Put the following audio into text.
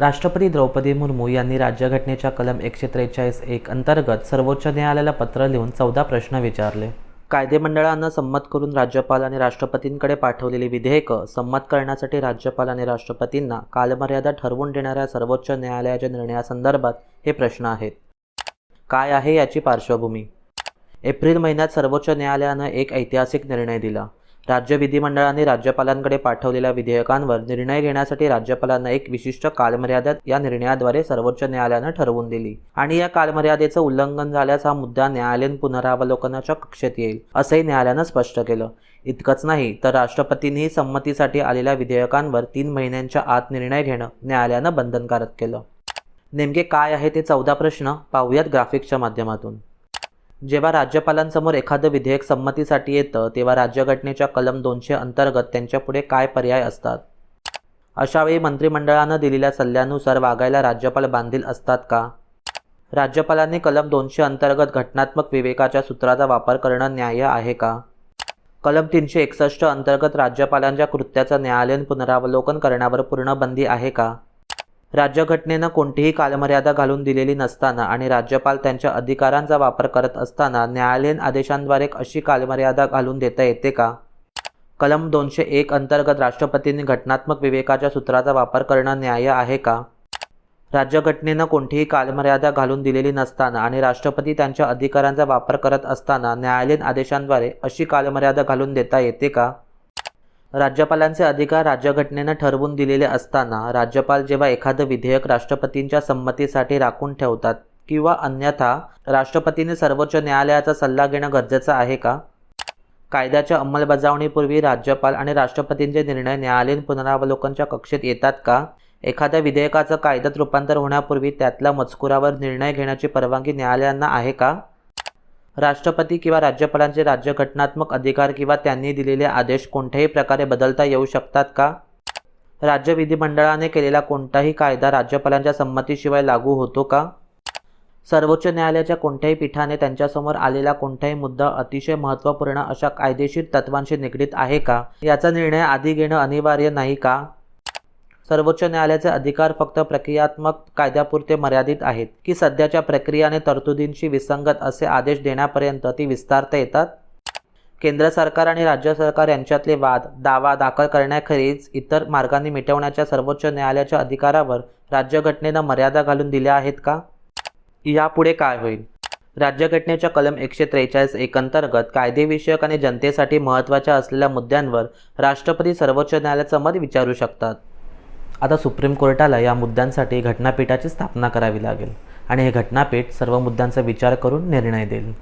राष्ट्रपती द्रौपदी मुर्मू यांनी राज्यघटनेच्या कलम एकशे त्रेचाळीस एक अंतर्गत सर्वोच्च न्यायालयाला पत्र लिहून चौदा प्रश्न विचारले. कायदेमंडळानं संमत करून राज्यपाल आणि राष्ट्रपतींकडे पाठवलेली विधेयकं संमत करण्यासाठी राज्यपाल आणि राष्ट्रपतींना कालमर्यादा ठरवून देणाऱ्या सर्वोच्च न्यायालयाच्या निर्णयासंदर्भात हे प्रश्न आहेत. काय आहे याची पार्श्वभूमी? एप्रिल महिन्यात सर्वोच्च न्यायालयानं एक ऐतिहासिक निर्णय दिला. राज्य विधिमंडळाने राज्यपालांकडे पाठवलेल्या विधेयकांवर निर्णय घेण्यासाठी राज्यपालांना एक विशिष्ट कालमर्यादा या निर्णयाद्वारे सर्वोच्च न्यायालयानं ठरवून दिली. आणि या कालमर्यादेचं उल्लंघन झाल्यास हा मुद्दा न्यायालयीन पुनरावलोकनाच्या कक्षेत येईल असंही न्यायालयानं स्पष्ट केलं. इतकंच नाही तर राष्ट्रपतींनीही संमतीसाठी आलेल्या विधेयकांवर तीन महिन्यांच्या आत निर्णय घेणं न्यायालयानं बंधनकारक केलं. नेमके काय आहे ते चौदा प्रश्न पाहूयात ग्राफिक्सच्या माध्यमातून. जेव्हा राज्यपालांसमोर एखादं विधेयक संमतीसाठी येतं तेव्हा राज्यघटनेच्या कलम दोनशे अंतर्गत त्यांच्यापुढे काय पर्याय असतात? अशावेळी मंत्रिमंडळानं दिलेल्या सल्ल्यानुसार वागायला राज्यपाल बांधील असतात का? राज्यपालांनी कलम दोनशे अंतर्गत घटनात्मक विवेकाच्या सूत्राचा वापर करणं न्याय्य आहे का? कलम तीनशे एकसष्ट अंतर्गत राज्यपालांच्या कृत्याचं न्यायालयीन पुनरावलोकन करण्यावर पूर्ण बंदी आहे का? राज्यघटनेनं कोणतीही कालमर्यादा घालून दिलेली नसताना आणि राज्यपाल त्यांच्या अधिकारांचा वापर करत असताना न्यायालयीन आदेशांद्वारे अशी कालमर्यादा घालून देता येते का? कलम दोनशे एक अंतर्गत राष्ट्रपतींनी घटनात्मक विवेकाच्या सूत्राचा वापर करणं न्याय आहे का? राज्यघटनेनं कोणतीही कालमर्यादा घालून दिलेली नसताना आणि राष्ट्रपती त्यांच्या अधिकारांचा वापर करत असताना न्यायालयीन आदेशांद्वारे अशी कालमर्यादा घालून देता येते का? राज्यपालांचे अधिकार राज्यघटनेनं ठरवून दिलेले असताना राज्यपाल जेव्हा एखादं विधेयक राष्ट्रपतींच्या संमतीसाठी राखून ठेवतात किंवा अन्यथा राष्ट्रपतीने सर्वोच्च न्यायालयाचा सल्ला घेणं गरजेचं आहे का? कायद्याच्या अंमलबजावणीपूर्वी राज्यपाल आणि राष्ट्रपतींचे निर्णय न्यायालयीन पुनरावलोकनच्या कक्षेत येतात का? एखाद्या विधेयकाचं कायद्यात रूपांतर होण्यापूर्वी त्यातल्या मजकुरावर निर्णय घेण्याची परवानगी न्यायालयांना आहे का? राष्ट्रपती किंवा राज्यपालांचे राज्यघटनात्मक अधिकार किंवा त्यांनी दिलेले आदेश कोणत्याही प्रकारे बदलता येऊ शकतात का? राज्य विधिमंडळाने केलेला कोणताही कायदा राज्यपालांच्या संमतीशिवाय लागू होतो का? सर्वोच्च न्यायालयाच्या कोणत्याही पीठाने त्यांच्यासमोर आलेला कोणताही मुद्दा अतिशय महत्त्वपूर्ण अशा कायदेशीर तत्वांशी निगडीत आहे का? याचा निर्णय आधी घेणं अनिवार्य नाही का? सर्वोच्च न्यायालयाचे अधिकार फक्त प्रक्रियात्मक कायद्यापुरते मर्यादित आहेत की सध्याच्या प्रक्रिया आणि तरतुदींशी विसंगत असे आदेश देण्यापर्यंत ती विस्तारता येतात? केंद्र सरकार आणि राज्य सरकार यांच्यातले वाद दावा दाखल करण्याखेरीज इतर मार्गांनी मिटवण्याच्या सर्वोच्च न्यायालयाच्या अधिकारावर राज्यघटनेनं मर्यादा घालून दिल्या आहेत का? यापुढे काय होईल? राज्यघटनेच्या कलम एकशे त्रेचाळीस एक अंतर्गत कायदेविषयक आणि जनतेसाठी महत्त्वाच्या असलेल्या मुद्द्यांवर राष्ट्रपती सर्वोच्च न्यायालयाचं मत विचारू शकतात. आता सुप्रीम कोर्टाला या मुद्द्यांसाठी घटनापीठाची स्थापना करावी लागेल आणि हे घटनापीठ सर्व मुद्द्यांचा विचार करून निर्णय देईल.